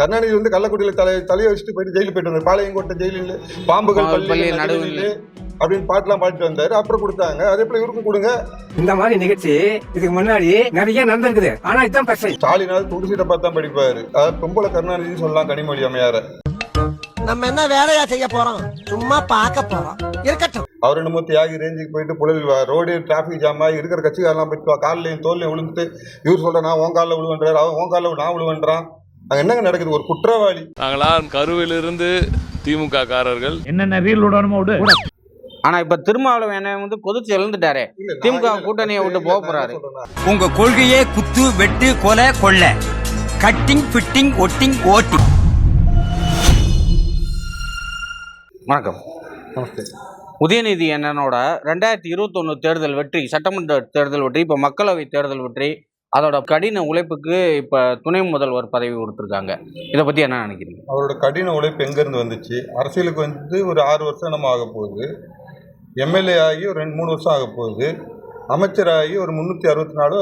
கருணாநிதி வந்து கள்ளக்குடியில தலை தலையை வச்சுட்டு போயிட்டு ஜெயிலுக்கு போயிட்டு வந்தார். பாளையங்கோட்டை ஜெயிலில் பாம்புகள் நடுவில். அப்படின்னு பாட்டுலாம் பாடிட்டு வந்தாரு. அப்புறம் கொடுத்தாங்க. அதே போல இவருக்கும் கொடுங்க. இந்த மாதிரி நிகழ்ச்சி இதுக்கு முன்னாடி நிறைய நடந்திருக்குது. ஆனா இதுதான் பிரச்சனை ஸ்டாலினாவது துண்டு சீட்டை பார்த்து தான் படிப்பாரு. அதாவது பொம்பளை கருணாநிதினு சொல்லலாம் கனிமொழி அம்மையார. நம்ம என்ன வேலையா செய்ய போறோம்? சும்மா பார்க்க போறோம். இருக்கட்டும். அவர் என்னமோ தியாகி ரேஞ்சுக்கு போயிட்டு புழல் ரோடு டிராஃபிக் ஜாம் ஆகி இருக்கிற கட்சிக்காரெல்லாம் போயிட்டு காலிலையும் தோல்லையும் விழுந்துட்டு இவர் சொல்ற நான் உன் காலில் விழுவன்றாரு. அவன் உன் காலில் நான் விழுவன்றான். அங்க என்னங்க நடக்குது? ஒரு குற்றவாளி. நாங்களாம் கருவிலிருந்து திமுக காரர்கள் என்னென்ன ரீல் விடணுமோ விடு. ஆனா இப்ப திருமாவளவன் என்ன வந்து கொதிச்சு எழுந்துட்டாரே. திமுக கூட்டணியை விட்டு போக போறாரு. உங்க கொள்கையே குத்து வெட்டு கொலை கொள்ள. கட்டிங் ஃபிட்டிங் ஒட்டிங் ஓட்டிங். வணக்கம். நமஸ்தே. உதயநிதி அண்ணனோட ரெண்டாயிரத்தி இருபத்தொன்னு தேர்தல் வெற்றி சட்டமன்ற தேர்தல் வெற்றி இப்ப மக்களவை தேர்தல் வெற்றி அதோட கடின உழைப்புக்கு இப்போ துணை முதல்வர் பதவி கொடுத்துருக்காங்க. இதை பற்றி என்ன நினைக்கிறீங்க? அவரோட கடின உழைப்பு எங்கேருந்து வந்துச்சு? அரசியலுக்கு வந்து ஒரு ஆறு வருஷம் நம்ம ஆக போகுது. எம்எல்ஏ ஆகி ஒரு ரெண்டு மூணு வருஷம் ஆக போகுது. அமைச்சராகி ஒரு முந்நூற்றி அறுபத்தி நாலு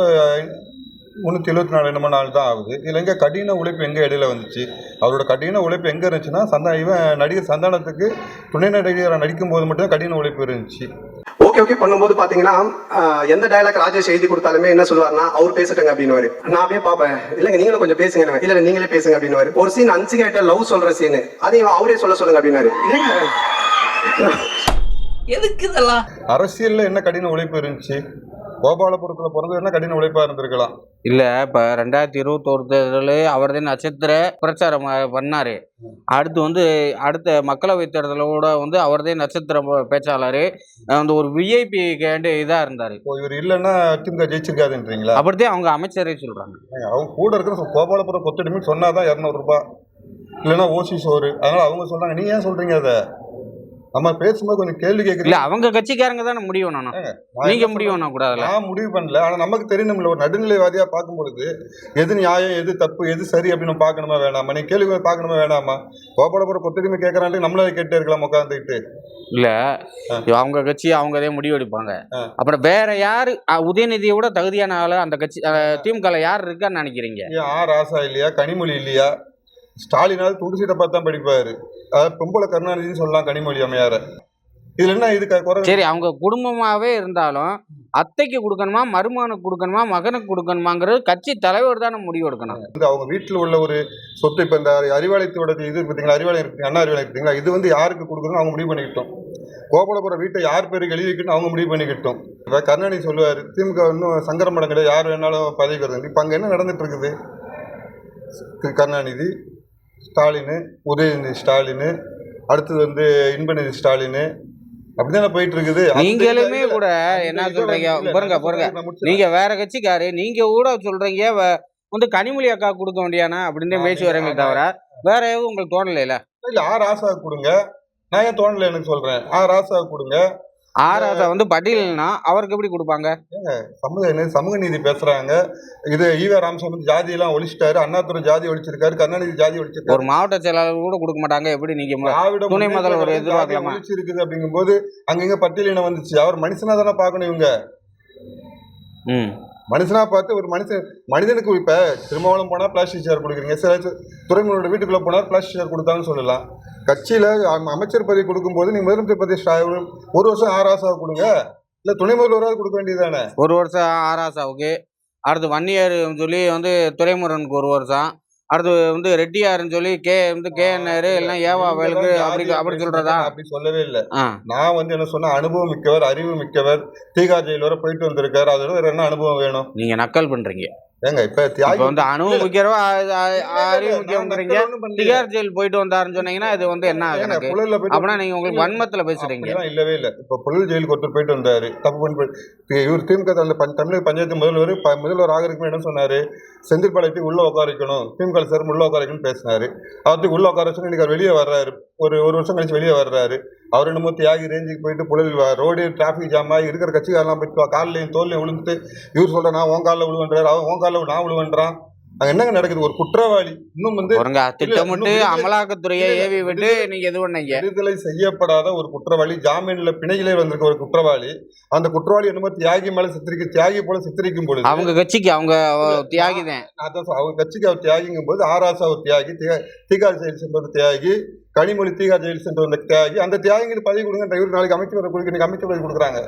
முந்நூற்றி எழுபத்தி நாலு என்னமோ நாள் தான் ஆகுது. இதில் எங்கே கடின உழைப்பு எங்கே இடையில வந்துச்சு? அவரோட கடின உழைப்பு எங்கே இருந்துச்சுன்னா சந்தா இவன் நடிகர் சந்தானத்துக்கு துணை நடிகராக நடிக்கும் போது மட்டும்தான் கடின உழைப்பு இருந்துச்சு. ஓகே ஓகே பண்ணும்போது பாத்தீங்கன்னா எந்த டயலாக் ராஜேஷ் எழுதி கொடுத்தாலுமே என்ன சொல்லுவாருன்னா அவர் பேசட்டுங்க அப்படின்னு நான் அப்படியே பாப்பேன் இல்லங்க நீங்களும் கொஞ்சம் பேசுங்க இல்ல நீங்களே பேசுங்க அப்படின்னு ஒரு சீன் அன்சிகேட்ட லவ் சொல்ற சீன் அதையும் அவரே சொல்ல சொல்லுங்க அப்படின்னாரு எதுக்கு இதெல்லாம்? அரசியலில் என்ன கடின உழைப்பு இருந்துச்சு? கோபாலபுரத்தில் பிறந்தது என்ன கடின உழைப்பாக இருந்திருக்கலாம். இல்ல இப்ப ரெண்டாயிரத்தி இருபத்தோரு தேர்தல் அவர் தான் நட்சத்திர பிரச்சாரம் பண்ணாரு. அடுத்து வந்து அடுத்த மக்களவை தேர்தலோட வந்து அவர் தான் நட்சத்திர பேச்சாளர். வந்து ஒரு விஐபி கேண்டு இதா இருந்தாரு. இப்போ இவர் இல்லைன்னா திமுக ஜெயிச்சிருக்காதுன்றீங்களா? அப்படித்தான் அவங்க அமைச்சரே சொல்றாங்க. ஏங்க, அவங்க கூட இருக்கிற கோபாலபுரம் கொத்தடிமை சொன்னா தான் இரநூறுபா இல்லைன்னா ஓசி சோறு. அதனால அவங்க சொன்னாங்க நீ ஏன் சொல்றீங்க அதை? நம்ம பேசும்போது கொஞ்சம் கேள்வி கேட்குறீங்க அவங்க கட்சிக்காரங்க தானே முடிவு பண்ணணும் நீங்க முடிவு கூடாதுல்ல நான் முடிவு பண்ணல. ஆனா நமக்கு தெரியணும்ல ஒரு நடுநிலைவாதியா பார்க்கும் பொழுது எது நியாயம் எது தப்பு எது சரி அப்படின்னு பார்க்கணுமா வேணாமா? நீ கேள்வி பார்க்கணுமா வேணாமா? கோபாலபுரம் கொத்தடிமை கேட்கறான்ட்டு நம்மளே கேட்டே இருக்கலாம் உட்காந்துக்கிட்டு இல்ல அவங்க கட்சி அவங்கதே முடிவெடுப்பாங்க ஆ. அப்புறம் வேற யாரு உதயநிதியை விட தகுதியான ஆளு அந்த கட்சி திமுக யார் இருக்கான்னு நினைக்கிறீங்க? ஆ ராசா இல்லையா? கனிமொழி இல்லையா? ஸ்டாலினாவது துண்டு சீட்டை பார்த்து தான் படிப்பாரு. அதாவது பொம்பளை கருணாநிதினு சொல்லலாம் கனிமொழி அம்மையார. இதுல என்ன இது க- குறை? சரி அவங்க குடும்பமாவே இருந்தாலும் அத்தைக்கு கொடுக்கணுமா மருமகனுக்கு கொடுக்கணுமா மகனுக்கு கொடுக்கணுமாங்கிறது கட்சி தலைவர் தானே முடிவு எடுக்கணும். வந்து அவங்க வீட்டில் உள்ள ஒரு சொத்து இப்போ இந்த அறிவாலயத்தோட இது பார்த்தீங்களா அறிவாலயம் இருக்கு அண்ணா அறிவாலயம் இருக்குங்களா இது வந்து யாருக்கு கொடுக்கணும் அவங்க முடிவு பண்ணிக்கிட்டோம். கோபாலபுரம் வீட்டை யார் பேருக்கு எழுதி வைக்கணும் அவங்க முடிவு பண்ணிக்கிட்டோம். இப்போ கருணாநிதி சொல்லுவார் திமுக இன்னும் சங்கர மடம் கிடையாது யார் வேணாலும் பதவி வருது இப்போ அங்கே என்ன நடந்துட்டு இருக்குது? கருணாநிதி ஸ்டாலினு உதயநிதி ஸ்டாலினு அடுத்தது வந்து இன்பநிதி ஸ்டாலினு அப்படிதானே போயிட்டு இருக்குது நீங்களுமே கூட என்ன சொல்றீங்க? பாருங்க பாருங்க. நீங்க வேற கட்சிக்காரு நீங்க கூட சொல்றீங்க வந்து கனிமொழி அக்கா கொடுக்க வேண்டியானா அப்படின்னு பேசி வரீங்க தவிர வேற எதுவும் உங்களுக்கு தோணல இல்ல ஆ ராசாவுக்கு கொடுங்க. நான் ஏன் தோணல எனக்கு சொல்றேன்? ஆ ராசாவுக்கு கொடுங்க. ஆராசா வந்து பட்டியல்னா அவருக்கு எப்படி கொடுப்பாங்க? சமூக சமூக நீதி பேசுறாங்க. இது ஈவ ராமசாமி வந்து ஜாதியெல்லாம் ஒழிச்சிட்டாரு. அண்ணாதுரை ஜாதி ஒழிச்சிருக்காரு. கருணாநிதி ஜாதி ஒரு ஒழிச்சிருக்காரு மாவட்ட செயலாளர் கூட கொடுக்க மாட்டாங்க. எப்படி நீங்க துணை முதல்வர் எதிர்பார்க்கலாமா? ஒழிச்சிருக்குது அப்படிங்கும்போது அங்கங்க பட்டியலினம் வந்துச்சு. அவர் மனுஷனா தானே பார்க்கணும் இவங்க. ம். மனுஷனா பார்த்து ஒரு மனுஷன் மனிதனுக்கு இப்ப திருமாவளம் போனா பிளாஸ்டிக் சேர் கொடுக்குறீங்க. சில துறைமுகனோட வீட்டுக்குள்ள போனா பிளாஸ்டிக் சேர் கொடுத்தாங்கன்னு சொல்லலாம். கட்சியில அமைச்சர் பதவி கொடுக்கும்போது நீங்க முதலமைச்சர் பதவி ஸ்டா- ஒரு வருஷம் ஆறாசாவை கொடுங்க. இல்ல துணை முதல்வராக கொடுக்க வேண்டியதானே ஒரு வருஷம் ஆராசாவுக்கு அடுத்து வன்னியர் சொல்லி வந்து துறைமுருகனுக்கு ஒரு வருஷம். அடுத்து வந்து ரெட்டியாருன்னு சொல்லி கே வந்து கே என்ஆர் இல்லைன்னா ஏவா வேலுக்கு அப்படி அப்படி சொல்றதா? அப்படி சொல்லவே இல்லை. நான் வந்து என்ன சொன்னா அனுபவம் மிக்கவர் அறிவு மிக்கவர் தீகார் ஜெயில் வரை போயிட்டு வந்திருக்காரு அதோட என்ன அனுபவம் வேணும்? நீங்க நக்கல் பண்றீங்க. ஏங்க இப்ப தியாகி வந்து அறிவு முக்கியம்ன்றீங்க நக்கல் ஒண்ணும் பண்ணலையே. திகார் ஜெயில் போயிட்டு வந்தாருன்னு சொன்னீங்கன்னா இது வந்து என்ன கணக்கு? புழல்ல போயிட்டு அப்படின்னா நீங்க உங்களுக்கு வன்மத்துல பேசுறீங்க. இல்லவே இல்லை. இப்போ புழல் ஜெயிலுக்கு ஒருத்தர் போயிட்டு வந்தாரு. தப்பு பண்ணி போய் இவர் திமுக தமிழக பஞ்சாயத்து முதல்வர் முதல்வர் ஆகிறதுக்கு என்ன சொன்னாரு? செந்தில் பாளையத்துக்கு உள்ள உட்கார வைக்கணும். திமுக சார் உள்ள உட்கார வைக்கணும்னு பேசினாரு. அவருக்கு உள்ள உட்கார வச்சு இன்னைக்கு வெளியே வர்றாரு. ஒரு ஒரு வருஷம் கழிச்சு வெளியே வர்றாரு. அவர் என்னமோ தியாகி ரேஞ்சுக்கு போயிட்டு புழல் ரோடு டிராஃபிக் ஜாம் ஆகி இருக்கிற கட்சிக்காரெல்லாம் போயிட்டு காலிலையும் தோல்லையும் விழுந்துட்டு இவர் சொல்ற நான் உன் காலில் விழுவன்றாரு அவன் உன் காலில் நான் விழுவன்றான். அங்க என்னங்க நடக்குது? ஒரு குற்றவாளி. இன்னும் வந்து திட்டமிட்டு அமலாக்கத்துறையை ஏவி விட்டு நீங்க இது பண்ணீங்க? விடுதலை செய்யப்படாத ஒரு குற்றவாளி ஜாமீன்ல பிணையிலே வந்திருக்க ஒரு குற்றவாளி அந்த குற்றவாளி என்னமோ தியாகி மேல சித்தரிக்க தியாகி போல சித்தரிக்கும் பொழுது அவங்க கட்சிக்கு அவங்க தியாகி தான். அவங்க கட்சிக்கு அவர் தியாகிங்கும் போது ஆராசா ஒரு தியாகி திகா- தீகார் ஜெயில் சென்ற தியாகி கனிமொழி தீகார் ஜெயில் சென்ற அந்த தியாகி அந்த தியாகிங்களுக்கு பதவி கொடுங்க இவர் நாளைக்கு அமைச்சர் கொடுக்க இன்னைக்கு அமைச்சர் பதவி கொடுக்குறாங்க.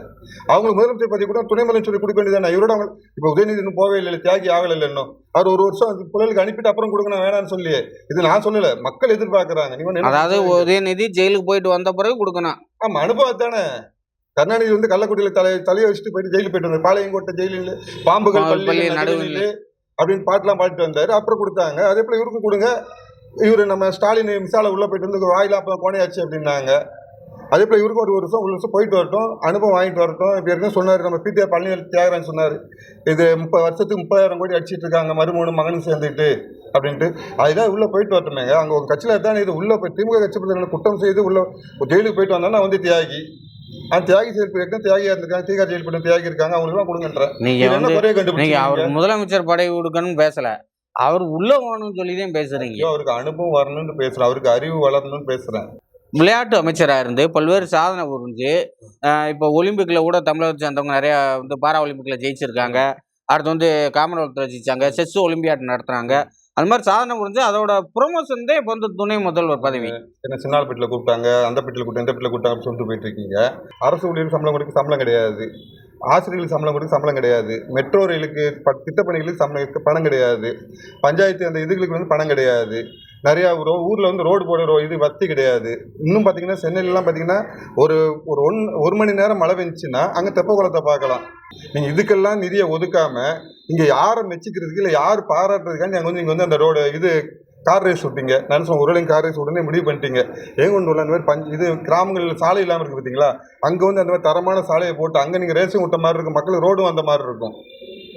அவங்களுக்கு முதலமைச்சர் பதவி கூட துணை முதலமைச்சர் கொடுக்க வேண்டியதானே இவரோட அவங்க இப்போ உதயநிதி இன்னும் போவே இல்லை தியாகி ஆகலை இன்னும். அவர் ஒரு வருஷம் புழலுக்கு அனுப்பிட்டு அப்புறம் கொடுக்க நான் வேணாம்னு சொல்லி. இது நான் சொல்லல மக்கள் எதிர்பார்க்கறாங்க. அதாவது? உதயநிதி ஜெயிலுக்கு போயிட்டு வந்த பிறகு கொடுக்கணும். ஆமா அனுபவம் தானே கருணாநிதி வந்து கள்ளக்குடியில தலை தலையை வச்சுட்டு போயிட்டு ஜெயிலுக்கு போயிட்டு வந்தார். பாளையங்கோட்டை ஜெயிலில் பாம்புகள் பாம்பு பள்ளி பள்ளி நடுவில் அப்படின்னு பாட்டுலாம் பாடிட்டு வந்தாரு. அப்புறம் கொடுத்தாங்க. அதே போல இவருக்கும் கொடுங்க. இவரு நம்ம ஸ்டாலின் மிசால உள்ள போயிட்டு வந்து வாயில அப்ப கோணையாச்சு அப்படின்னாங்க. அதே போல இவருக்கும் ஒரு வருஷம் ஒரு வருஷம் போயிட்டு வரட்டும் அனுபவம் வாங்கிட்டு வரட்டும். இப்போ ஏற்கனவே சொன்னார் நம்ம பிடிஆர் பழனிவேல் தியாகராஜன் சொன்னார். இது முப்பது வருஷத்துக்கு முப்பதாயிரம் கோடி அடிச்சிட்டு இருக்காங்க மறுமூணு மகனும் சேர்ந்துட்டு அப்படின்ட்டு. அதுதான் உள்ள போயிட்டு வரட்டுமேங்க. அங்கே உங்க கட்சியில் தான் இது. உள்ள போய் திமுக கட்சி பிரதிநிதிகள் குற்றம் செய்து உள்ள ஜெயிலுக்கு போயிட்டு வந்தா நான் வந்து தியாகி. அந்த தியாகி சேர்ப்பு தியாகியா இருந்திருக்காங்க தீகா ஜெயில் பண்ண தியாகி இருக்காங்க அவங்களுக்கு கொடுங்கன்றேன் நீங்க இதுல என்ன குறைய நீங்க கண்டுபிடிச்சீங்க அவர் முதலமைச்சர் பதவி கொடுக்கணும்னு பேசல. அவர் உள்ள போகணும்னு சொல்லி தான் பேசுறீங்க அவருக்கு அனுபவம் வரணும்னு பேசுறேன். அவருக்கு அறிவு வளரணும்னு பேசுறேன். விளையாட்டு அமைச்சராக இருந்து பல்வேறு சாதனை புரிஞ்சு இப்போ ஒலிம்பிக்கில் கூட தமிழகத்தை சேர்ந்தவங்க நிறையா வந்து பாரா ஒலிம்பிக்கில் ஜெயிச்சிருக்காங்க. அடுத்து வந்து காமன்வெல்த்தில் ஜெயிச்சாங்க. செஸ் ஒலிம்பியாட் நடத்துனாங்க. அது மாதிரி சாதனை புரிஞ்சு அதோட ப்ரொமோஷன் தான் இப்போ வந்து துணை முதல்வர் பதவி. என்ன சின்னால் பெட்டில் கூப்பிட்டாங்க அந்த பெட்டில் கூப்பிட்டு இந்த பெட்டில் கூப்பிட்டாங்க சொல்லிட்டு போயிட்டு இருக்கீங்க. அரசு ஊழியர் சம்பளம் கொடுக்க சம்பளம் கிடையாது. ஆசிரியர்களுக்கு சம்பளம் கொடுக்க சம்பளம் கிடையாது. மெட்ரோ ரயிலுக்கு ப திட்டப்பணிகளுக்கு சம்பளம் பணம் கிடையாது. பஞ்சாயத்து அந்த இதுகளுக்கு வந்து பணம் கிடையாது. நிறையா ரோ ஊரில் வந்து ரோடு போடுற இது வத்தி கிடையாது. இன்னும் பார்த்தீங்கன்னா சென்னையிலலாம் பார்த்தீங்கன்னா ஒரு ஒரு ஒன் ஒரு மணி நேரம் மழை பெஞ்சுன்னா அங்கே தெப்ப குளத்தை பார்க்கலாம். நீங்கள் இதுக்கெல்லாம் நிதியை ஒதுக்காமல் இங்கே யாரை மெச்சிக்கிறதுக்கு இல்லை யார் பாராட்டுறதுக்காண்டி அங்கே வந்து இங்கே வந்து அந்த ரோடு இது கார் ரேஸ் விட்டீங்க. நான் சொன்ன ஒரு கார் ரேஸ் உடனே முடிவு பண்ணிட்டீங்க. ஏன் கொண்டு வரல? அந்த மாதிரி பஞ்சு இது கிராமங்களில் சாலை இல்லாமல் இருக்குது பார்த்தீங்களா அங்கே வந்து அந்த மாதிரி தரமான சாலையை போட்டு அங்கே நீங்கள் ரேஸும் விட்ட மாதிரி இருக்கும். மக்களுக்கு ரோடும் வந்த மாதிரி இருக்கும்.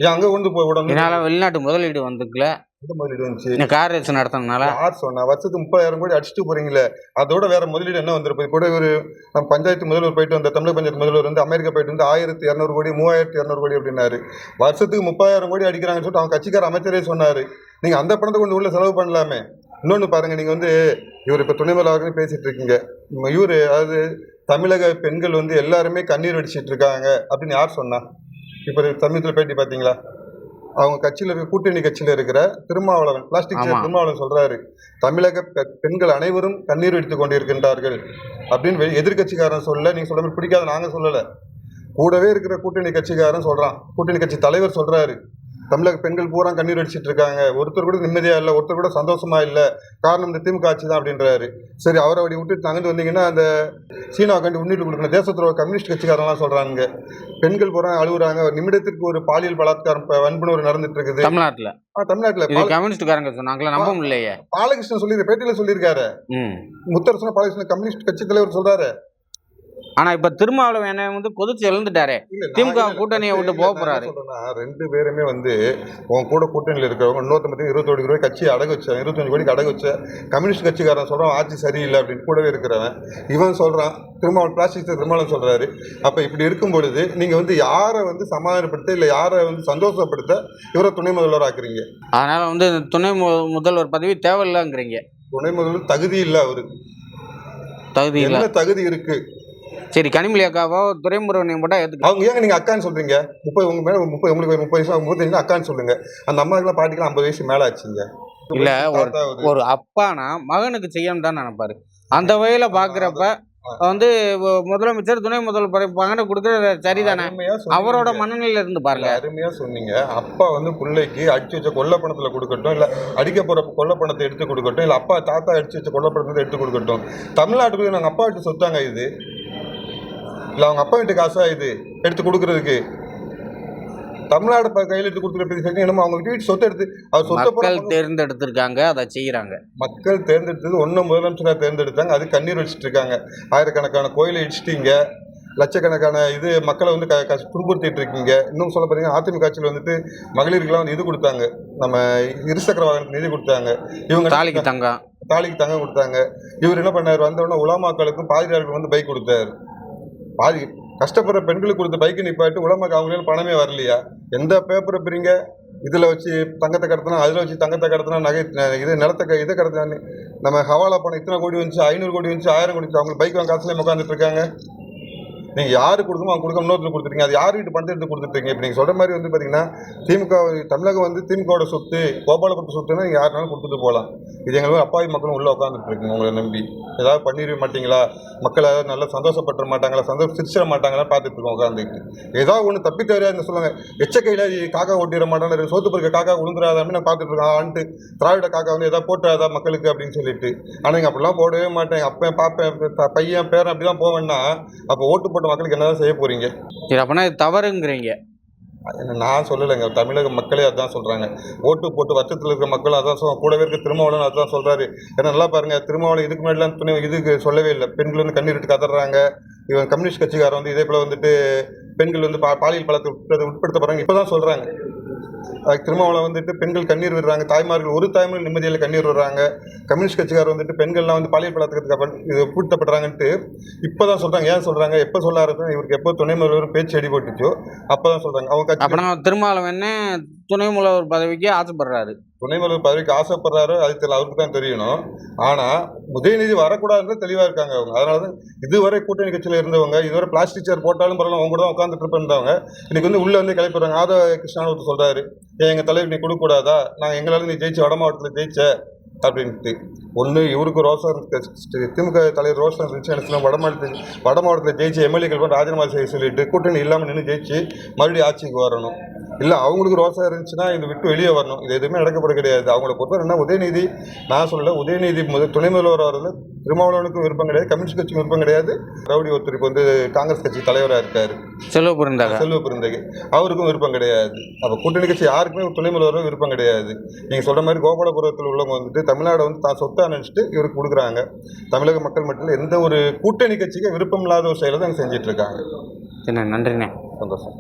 ஏன் அங்கே கொண்டு போய் விடணும் இதனால வெளிநாட்டு முதலீடு வந்துக்கல எந்த முதலீடு வந்துச்சு? இந்த கார் ரேஸ் நடத்துனதுனால யார் சொன்னா? வருஷத்துக்கு முப்பதாயிரம் கோடி அடிச்சுட்டு போறீங்களே. அதோட வேற முதலீடு என்ன வந்திருப்பது கூட ஒரு நம்ம பஞ்சாயத்து முதல்வர் போயிட்டு வந்த தமிழக பஞ்சாயத்து முதல்வர் வந்து அமெரிக்கா போயிட்டு வந்து ஆயிரத்தி இரநூறு கோடி மூவாயிரத்தி இரநூறு கோடி அப்படின்னாரு. வருஷத்துக்கு முப்பதாயிரம் கோடி அடிக்கிறாங்கன்னு சொல்லிட்டு அவங்க கட்சிக்கார அமைச்சரே சொன்னாரு. நீங்க அந்த பணத்தை கொண்டு உள்ள செலவு பண்ணலாமே. இன்னொன்று பாருங்க நீங்க வந்து இவர் இப்போ துணை முதல்வர்னு பேசிட்டு இருக்கீங்க. இவர் அதாவது தமிழக பெண்கள் வந்து எல்லாருமே கண்ணீர் வடிச்சிட்டு இருக்காங்க அப்படின்னு யார் சொன்னா? இப்போ சமீபத்தில் பேட்டி பார்த்தீங்களா? அவங்க கட்சியில் இருக்க கூட்டணி கட்சியில் இருக்கிற திருமாவளவன் பிளாஸ்டிக். திருமாவளவன் சொல்றாரு தமிழக பெண்கள் அனைவரும் கண்ணீர் வெடித்துக் கொண்டிருக்கின்றார்கள் அப்படின்னு எதிர்க்கட்சிக்காரன் சொல்ல நீங்க மாதிரி பிடிக்காத நாங்க சொல்லல. கூடவே இருக்கிற கூட்டணி கட்சிக்காரன் சொல்றான். கூட்டணி கட்சி தலைவர் சொல்றாரு. தமிழக பெண்கள் பூரா கண்ணீர் அடிச்சிட்டு இருக்காங்க. ஒருத்தர் கூட நிம்மதியா இல்லை ஒருத்தர் கூட சந்தோஷமா இல்லை. காரணம் இந்த திமுக ஆட்சி தான் அப்படின்றாரு. சரி அவரை அப்படி விட்டுட்டு அங்கிட்டு வந்தீங்கன்னா அந்த சீனா கண்டு உன்னிட்டு கொடுக்கணும். தேசத்துறவு கம்யூனிஸ்ட் கட்சிக்காரன்லாம் சொல்றாங்க. பெண்கள் பூரா அழுகுறாங்க. நிமிடத்திற்கு ஒரு பாலியல் பலாத்காரம் வன்புணர்வு நடந்துட்டு இருக்குது. தமிழ்நாட்டுல? தமிழ்நாட்டுல. கம்யூனிஸ்ட்காரங்க சொன்னாங்களா நம்ப முடியலையே. பாலகிருஷ்ணன் சொல்லி பேட்டியில சொல்லியிருக்காரு. முத்தரசன பாலகிருஷ்ணன் கம்யூனிஸ்ட் கட்சி தலைவர் சொல்றாரு. ஆனா இப்ப திருமாவளவன் என்ன வந்து கொதிச்சு எழுந்துட்டாரே. திமுக கூட்டணியை விட்டு போக போறாரு. ரெண்டு பேருமே வந்து உன் கூட கூட்டணியில் இருக்கிறவங்க இன்னொருத்த பத்தி இருபத்தோடு ரூபாய் கட்சியை அடகு வச்ச இருபத்தஞ்சு கோடிக்கு அடகு வச்ச கம்யூனிஸ்ட் கட்சிக்காரன் சொல்றான் ஆட்சி சரியில்லை அப்படின்னு கூடவே இருக்கிறவன். இவன் சொல்றான் திருமாவளவன் பிளாஸ்டிக் திருமாவளவன் சொல்றாரு. அப்ப இப்படி இருக்கும் பொழுது நீங்க வந்து யாரை வந்து சமாதானப்படுத்த இல்ல யாரை வந்து சந்தோஷப்படுத்த இவரை துணை முதல்வர் ஆக்குறீங்க? அதனால வந்து துணை முதல்வர் பதவி தேவையில்லைங்கிறீங்க. துணை முதல்வர் தகுதி இல்லை அவரு. தகுதி இல்ல. என்ன தகுதி இருக்கு? சரி கனிமொழி அக்காவோ துரைமுருகனையும் போட்டா ஏத்துக்க அவங்க ஏங்க நீங்க அக்கான்னு சொல்றீங்க? முப்பது உங்க மேல முப்பது உங்களுக்கு முப்பது வயசு முப்பத்தஞ்சு அக்கான்னு சொல்லுங்க. அந்த அம்மாக்கெல்லாம் பாட்டிக்கெல்லாம் ஐம்பது வயசு மேல ஆச்சுங்க. இல்ல, ஒரு-. ஒரு அப்பானா மகனுக்கு செய்யணும் தான் நினைப்பாரு. அந்த வகையில பாக்குறப்ப வந்து முதலமைச்சர் துணை முதல்வர் மகனுக்கு கொடுக்கறது சரிதானே. அவரோட மனநிலையில இருந்து பாருங்க. அருமையா சொன்னீங்க. அப்பா வந்து பிள்ளைக்கு அடிச்சு வச்ச கொல்ல பணத்துல கொடுக்கட்டும் இல்ல அடிக்க போற கொல்ல பணத்தை எடுத்து கொடுக்கட்டும் இல்ல அப்பா தாத்தா அடிச்சு வச்ச கொல்ல பணத்தை எடுத்து கொடுக்கட்டும். தமிழ்நாட்டுக்குள்ள நாங்க அப்பா வீட்டு சொத்தாங்க இது. இல்ல அவங்க அப்பா வீட்டு காசா இது? எடுத்து கொடுக்கறதுக்கு. தமிழ்நாடு கையில் எடுத்து கொடுத்துட்டு என்னமோ அவங்க வீட்டு சொத்தை எடுத்து அவர் சொத்தை மக்கள் தேர்ந்தெடுத்திருக்காங்க அதை செய்யறாங்க மக்கள் தேர்ந்தெடுத்தது ஒன்றும் முதலமைச்சராக தேர்ந்தெடுத்தாங்க அது கண்ணீர் வச்சுட்டு இருக்காங்க ஆயிரக்கணக்கான கோயிலை இடிச்சிட்டீங்க லட்சக்கணக்கான இது மக்களை வந்து க கஷ்ட- துன்புறுத்திட்டு இருக்கீங்க. இன்னும் சொல்ல பார்த்தீங்கன்னா அதிமுக ஆட்சியில் வந்துட்டு மகளிருக்கெல்லாம் வந்து இது கொடுத்தாங்க. நம்ம இருசக்கர வாகனத்துக்கு நிதி கொடுத்தாங்க. இவங்க தாலிக்கு தங்கம். தாலிக்கு தங்கம் கொடுத்தாங்க. இவர் என்ன பண்ணார்? வந்தவுடனே உலமாக்களுக்கும் பாதிரியாருக்கும் வந்து பைக் கொடுத்தாரு. பாதி கஷ்டப்படுற பெண்களுக்கு கொடுத்த பைக்கு நிப்பாட்டு உடம்புக்கு அவங்களால பணமே வரலையா? எந்த பேப்பரை பிரிங்க? இதில் வச்சு தங்கத்தை கடத்தினா அதில் வச்சு தங்கத்தை கடத்தினா நகை இது நிலத்தை இதை கடத்தினா நம்ம ஹவாலா பணம் இத்தனை கோடி வந்துச்சு ஐநூறு கோடி வந்துச்சு ஆயிரம் கோடி வந்துச்சு அவங்க பைக் வாங்க காசுலேயே உட்காந்துட்டு இருக்காங்க. நீங்கள் யாரு கொடுக்கணும் அவங்க கொடுக்க இன்னொருத்தர் கொடுத்துருங்க அது யார் பணத்தை எடுத்து கொடுத்துருக்கீங்க இப்போ நீங்கள் சொல்கிற மாதிரி வந்து பார்த்தீங்கன்னா திமுக தமிழகம் வந்து திமுகவோட சொத்து கோபாலபுரத்து சொத்துன்னா நீங்கள் யாருனாலும் கொடுத்துட்டு போகலாம். இது எங்களுக்கு அப்பாவி மக்களும் உள்ளே உட்காந்துட்டு இருக்குங்க உங்களை நம்பி. ஏதாவது பண்ணிட மாட்டீங்களா? மக்கள் ஏதாவது நல்லா சந்தோஷப்பட்டுற மாட்டாங்களா? சந்தோஷம் சிரிச்சிட மாட்டாங்களா பார்த்துட்டு இருக்கோம் உட்காந்துட்டு ஏதாவது ஒன்று தப்பி தவறியா சொல்லுவாங்க. எச்சக்கையில் காக்கா ஓட்டிட மாட்டாங்க சோத்து பொறுக்க காக்கா விழுந்துடாதான்னு நான் பார்த்துட்டு இருக்கோம். ஆன்ட்டு திராவிட காக்கா வந்து எதாவது போட்டுறாதா மக்களுக்கு அப்படின்னு சொல்லிட்டு. ஆனால் இங்கே அப்படிலாம் போடவே மாட்டேன். அப்போ பார்ப்பேன் பையன் பேரன் அப்படிலாம் போவேன்னா அப்போ ஓட்டு போட்டு மக்களுக்கு என்னதான் செய்ய போறீங்க? சரி அப்பனா இது தவறுங்கிறீங்க. நான் சொல்லலைங்க. தமிழக மக்களே அதான் சொல்றாங்க. ஓட்டு போட்டு வருஷத்தில் இருக்கிற மக்கள் அதான் சொல்ல கூடவே இருக்க திருமாவளவன் அதான் சொல்றாரு. ஏன்னா நல்லா பாருங்க. திருமாவளவன் இதுக்கு முன்னாடிலாம் துணை இதுக்கு சொல்லவே இல்லை. பெண்கள் வந்து கண்ணீர் விட்டு கதறாங்க. இவன் கம்யூனிஸ்ட் கட்சிக்காரன் வந்து இதே போல வந்துட்டு பெண்கள் வந்து பா- பாலியல் பழத்தை உட்படுத்த உட்படுத்தப்படுறாங்க இப்பதான் சொல்றாங்க. அதுக்கு திருமாவளவன் வந்துட்டு பெண்கள் கண்ணீர் விடுறாங்க. தாய்மார்கள் ஒரு தாய்மார்கள் நிம்மதியில் கண்ணீர் விடுறாங்க. கம்யூனிஸ்ட் கட்சிக்காரர் வந்துட்டு பெண்கள்லாம் வந்து பாலியல் பழக்கத்துக்கு இது இது இப்போ தான் சொல்கிறாங்க ஏன் சொல்கிறாங்க எப்போ சொல்ல ஆரம்பிச்சு இவருக்கு எப்போ துணை முதல்வர் பேச்சு செடி போட்டுச்சோ அப்போ தான் சொல்கிறாங்க அவங்க கட்சி அப்பனா திருமாவளவன் துணை முதல்வர் பதவிக்கு ஆசைப்படுறாரு. துணை முதல்வர் பதவிக்கு ஆசைப்படுறாரு அது தெரியல அவருக்கு தான் தெரியணும். ஆனா உதயநிதி வரக்கூடாதுன்னு தெளிவா இருக்காங்க அவங்க. அதனால தான் இதுவரை கூட்டணி கட்சியில இருந்தவங்க இதுவரை பிளாஸ்டிக் சேர் போட்டாலும் பரவாயில்ல அவங்க கூட தான் உட்காந்துட்டு இருப்பேன்றவங்க இன்னைக்கு வந்து உள்ள வந்து கிளப்பிடுறாங்க. ஆதவ ஒருத்தர் சொல்றாரு ஏன் எங்க தலைவர் நீ கொடுக்க கூடாதா நான் எங்களால நீ ஜெயிச்ச வட மாவட்டத்தில் ஜெயிச்ச அப்படின்ட்டு. ஒன்று இவருக்கு இருக்கு, திமுக தலைவர் இருந்துச்சு எனக்கு வட மாவட்டத்தில் வட மாவட்டத்தில் ஜெயிச்சு எம்எல்ஏக்கள் கூட ராஜினாமா செய்ய சொல்லிட்டு கூட்டணி இல்லாமல் நின்று ஜெயிச்சு மறுபடியும் ஆட்சிக்கு வரணும். இல்லை அவங்களுக்கு ரோசம் இருந்துச்சுன்னா இதை விட்டு வெளியே வரணும். இது எதுவுமே நடக்கப்பட கிடையாது. அவங்கள பொறுத்தவரை என்ன உதயநிதி நான் சொல்லல உதயநிதி முதல் துணை முதல்வர் வரல திருமாவளவனுக்கும் விருப்பம் கிடையாது கம்யூனிஸ்ட் கட்சிக்கும் விருப்பம் கிடையாது. ரவுடி ஒருத்தர் இப்போ வந்து காங்கிரஸ் கட்சி தலைவராக இருக்காரு. செல்வ புரிந்தாங்க செல்வ பெருந்தகை அவருக்கும் விருப்பம் கிடையாது. அப்போ கூட்டணி கட்சி யாருக்குமே துணை முதல்வரும் விருப்பம் கிடையாது. நீங்கள் சொல்கிற மாதிரி கோபாலபுரத்தில் உள்ளவங்க வந்துட்டு தமிழ்நாடு வந்து தான் சொத்தா நினச்சிட்டு இவருக்கு கொடுக்குறாங்க. தமிழக மக்கள் மட்டும் இல்ல, எந்த ஒரு கூட்டணி கட்சிக்கு விருப்பம் இல்லாத ஒரு செயலை தான் செஞ்சுட்டு இருக்காங்க. சரி நன்றிண்ணே. சந்தோஷம்.